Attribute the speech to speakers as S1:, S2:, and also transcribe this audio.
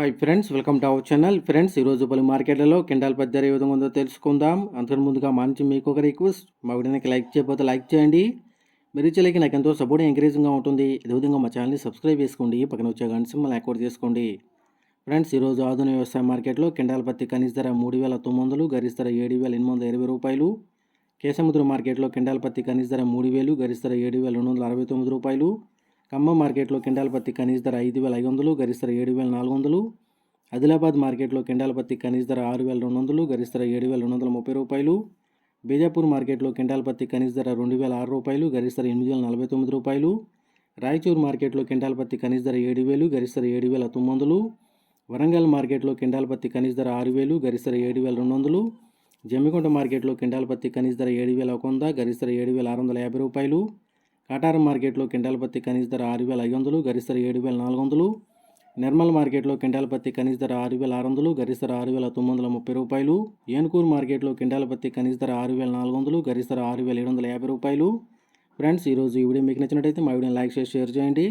S1: Hi friends welcome to our channel friends ఈరోజు పలు మార్కెట్లలో కిండాల్ పత్తి ధర ఏ విధంగా ఉందో తెలుసుకుందాం. అంతకు ముందుగా మంచి మీకు ఒక రిక్వెస్ట్ మా వీడియోకి లైక్ చేయకపోతే లైక్ చేయండి. మీరు ఇచ్చేలకి నాకు ఎంతో సపోర్ట్ ఎంకరేజింగ్గా ఉంటుంది. అదేవిధంగా మా ఛానల్ని సబ్స్క్రైబ్ చేసుకోండి. పక్కన వచ్చే గంట సింబల్ యాక్టివేట్ చేసుకోండి. ఫ్రెండ్స్ ఈరోజు ఆధునిక వ్యవసాయ మార్కెట్లో కిండాల పత్తి కనీస ధర మూడు వేల తొమ్మిది వందలు గరిష్ట ధర ఏడు వేల ఎనిమిది వందల ఇరవై రూపాయలు. కేసముద్ర మార్కెట్లో కిండాల పత్తి కనీస ధర మూడు వేలు గరిష్ట ధర ఏడు వేల రెండు వందల అరవై తొమ్మిది రూపాయలు. ఖమ్మం మార్కెట్లో కింటాల్ పత్తి కనీస ధర ఐదు వేల ఐదు వందలు గరిష్ట ఏడు వేల నాలుగు వందలు. ఆదిలాబాద్ మార్కెట్లో కింటాల్ పత్తి కనీస ధర ఆరు వేల రెండు వందలు గరిష్ట ఏడు వేల రెండు వందల ముప్పై రూపాయలు. బీజాపూర్ మార్కెట్లో కింటాల్ పత్తి కనీస ధర రెండు వేల ఆరు రూపాయలు గరిష్ట ఎనిమిది వేల నలభై తొమ్మిది రూపాయలు. రాయచూర్ మార్కెట్లో కింటాల్ పత్తి కనీస ధర ఏడు వేలు గరిష్ట ఏడు వేల తొమ్మిది వందలు. వరంగల్ మార్కెట్లో కింటాల్ పత్తి కనీస ధర ఆరు వేలు గరిష్ట ఏడు వేల రెండు వందలు. జమ్మికుంట మార్కెట్లో కింటాల్ పత్తి కనీస ధర ఏడు వేల ఒక వంద గరిష్ట ఏడు వేల ఆరు వందల యాభై రూపాయలు. కాటారం మార్కెట్లో కింటాల్ పత్తి కనీస ధర ఆరు వేల ఐదు వందలు గరిష్ట ఏడు వేల నాలుగు వందలు. నిర్మల్ మార్కెట్లో కింటాల్ పత్తి కనీస ధర ఆరు వేల ఆరు వందలు గరిష్ట ఆరు వేల తొమ్మిది వందల ముప్పై రూపాయలు. ఏనుకూరు మార్కెట్లో కింటాల్ పత్తి కనీస ధర ఆరు వేల నాలుగు వందలు గరిష్ట ఆరు వేల ఏడు వందల యాభై రూపాయలు. ఫ్రెండ్స్ ఈరోజు ఈ వీడియో మీకు నచ్చినట్టయితే మా వీడియోని లైక్ చేసి షేర్ చేయండి.